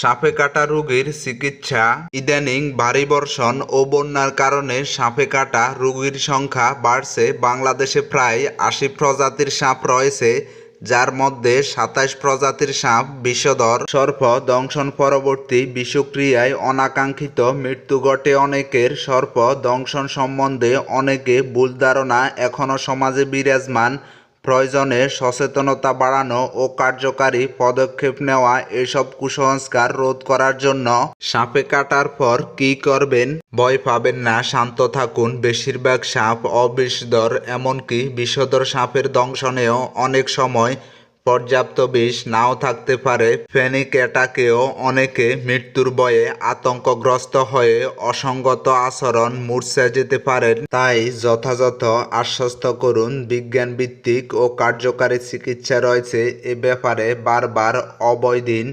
সাপে কাটা রোগীর চিকিৎসা, ইদানিং ভারী বর্ষণ ও বন্যার কারণে সাপে কাটা রোগীর সংখ্যা বাড়ছে। বাংলাদেশে প্রায় আশি প্রজাতির সাপ রয়েছে, যার মধ্যে সাতাশ প্রজাতির সাপ বিষধর সর্প দংশন পরবর্তী বিষক্রিয়ায় অনাকাঙ্ক্ষিত মৃত্যু ঘটে অনেকের সর্প দংশন সম্বন্ধে অনেকে ভুল ধারণা এখনও সমাজে বিরাজমান। প্রয়োজনে সচেতনতা বাড়ানো ও কার্যকারী পদক্ষেপ নেওয়া এসব কুসংস্কার রোধ করার জন্য সাপে কাটার পর কি করবেন? ভয় পাবেন না, শান্ত থাকুন। বেশিরভাগ সাপ অবিষধর এমনকি বিষধর সাপের দংশনেও অনেক সময় পর্যাপ্ত বিষ নাও থাকতে পারে। ফেনিক অ্যাটাকেও অনেকে মৃত্যুর ভয়ে আতঙ্কগ্রস্ত হয়ে অসঙ্গত আচরণ মূর্ছা যেতে পারেন। তাই যথাযথ আশ্বস্ত করুন বিজ্ঞান ভিত্তিক ও কার্যকারী চিকিৎসা রয়েছে এ ব্যাপারে বারবার অবৈদিন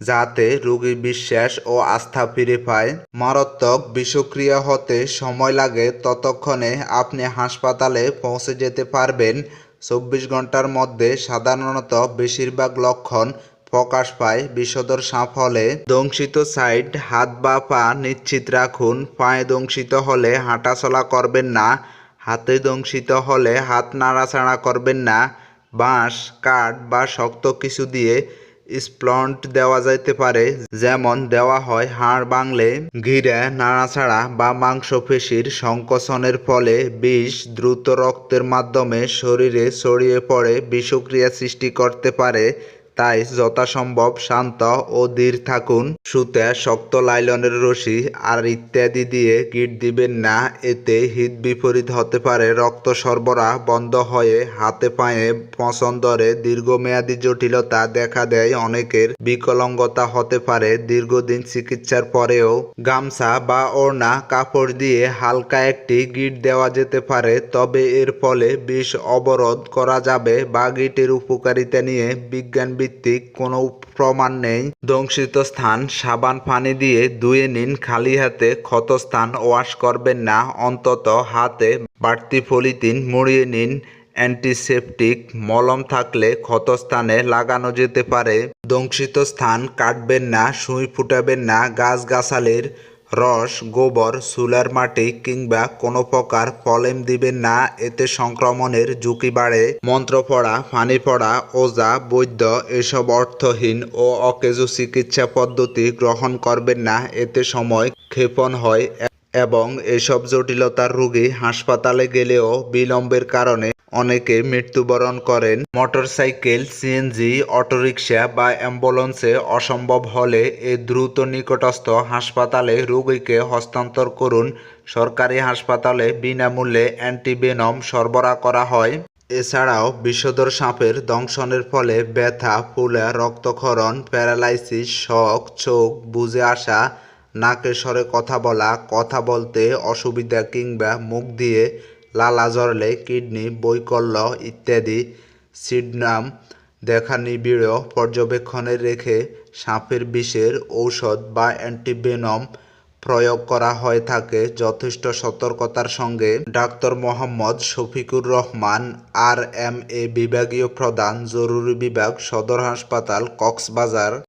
যাতে রোগী বিশ্বাস ও আস্থা ফিরে পায়। মারাত্মক বিষক্রিয়া হতে সময় লাগে, ততক্ষণে আপনি হাসপাতালে পৌঁছে যেতে পারবেন। চব্বিশ ঘণ্টার মধ্যে সাধারণত বেশিরভাগ লক্ষণ প্রকাশ পায় বিষধর সাপ হলে দংশিত সাইড, হাত বা পা নিশ্চিত রাখুন। পায়ে দংশিত হলে হাঁটাচলা করবেন না। হাতে দংশিত হলে হাত নাড়াচাড়া করবেন না। বাঁশ, কাঠ বা শক্ত কিছু দিয়ে স্প্লন্ট দেওয়া যাইতে পারে, যেমন দেওয়া হয় হাড় বাংলে ঘিরে নাড়াছাড়া বা মাংসপেশির সংকোচনের ফলে বিষ দ্রুত রক্তের মাধ্যমে শরীরে ছড়িয়ে পড়ে বিষক্রিয়া সৃষ্টি করতে পারে। তাই যথাসম্ভব শান্ত ও ধীর থাকুন। সুতে শক্ত লাইলনের রশি আর ইত্যাদি দিয়ে গিট দিবেন না। এতে হিত বিপরীত হতে পারে। রক্ত সরবরাহ বন্ধ হয়ে হাতে পায়ে পছন ধরে দীর্ঘমেয়াদী জটিলতা দেখা দেয়। অনেকের বিকলঙ্গতা হতে পারে। দীর্ঘদিন চিকিৎসার পরেও গামছা বা ওড়না, কাপড় দিয়ে হালকা একটি গিট দেওয়া যেতে পারে। তবে এর ফলে বিষ অবরোধ করা যাবে। বা গিটের উপকারিতা নিয়ে বিজ্ঞান ভিত্তিক কোনো প্রমাণ নেই। দংশিত স্থান সাবান পানি দিয়ে ধুয়ে নিন, খালি হাতে ক্ষতস্থান ওয়াশ করবেন না, অন্তত হাতে বাড়তি পলিথিন মুড়িয়ে নিন। অ্যান্টিসেপটিক মলম থাকলে ক্ষতস্থানে লাগানো যেতে পারে। দংশিত স্থান কাটবেন না, সুই ফুটাবেন না গাছগাছালির রস, গোবর সুলার মাটি কিংবা কোনো প্রকার পলেম দিবেন না। এতে সংক্রমণের ঝুঁকি বাড়ে। মন্ত্র পড়া ফানি পড়া, ওজা, বৈদ্য এসব অর্থহীন ও অকেজো চিকিৎসা পদ্ধতি গ্রহণ করবেন না। এতে সময় ক্ষেপণ হয়। এবং এসব জটিলতার রোগী হাসপাতালে গেলেও বিলম্বের কারণে অনেকে মৃত্যুবরণ করেন। মোটরসাইকেল, সিএনজি, অটোরিকশা বা অ্যাম্বুলেন্সে অসম্ভব হলে এ দ্রুত নিকটস্থ হাসপাতালে রোগীকে হস্তান্তর করুন। সরকারি হাসপাতালে বিনামূল্যে অ্যান্টিবেনম সরবরাহ করা হয়। এছাড়াও বিষধর সাপের দংশনের ফলে ব্যথা, ফুলা, রক্তক্ষরণ, প্যারালাইসিস, শক, চোখ, বুঝে আসা নাকে স্বরে কথা বলা, কথা বলতে অসুবিধা কিংবা মুখ দিয়ে লালা ঝরলে কিডনি, বৈকল্য ইত্যাদি সিডনাম দেখা নিবিড় পর্যবেক্ষণে রেখে সাপের বিষের ঔষধ বা অ্যান্টিবেনম প্রয়োগ করা হয়ে থাকে। যথেষ্ট সতর্কতার সঙ্গে doctor Mohammad Shafiqur Rahman, R M A বিভাগীয় প্রধান, জরুরি বিভাগ, সদর হাসপাতাল, কক্সবাজার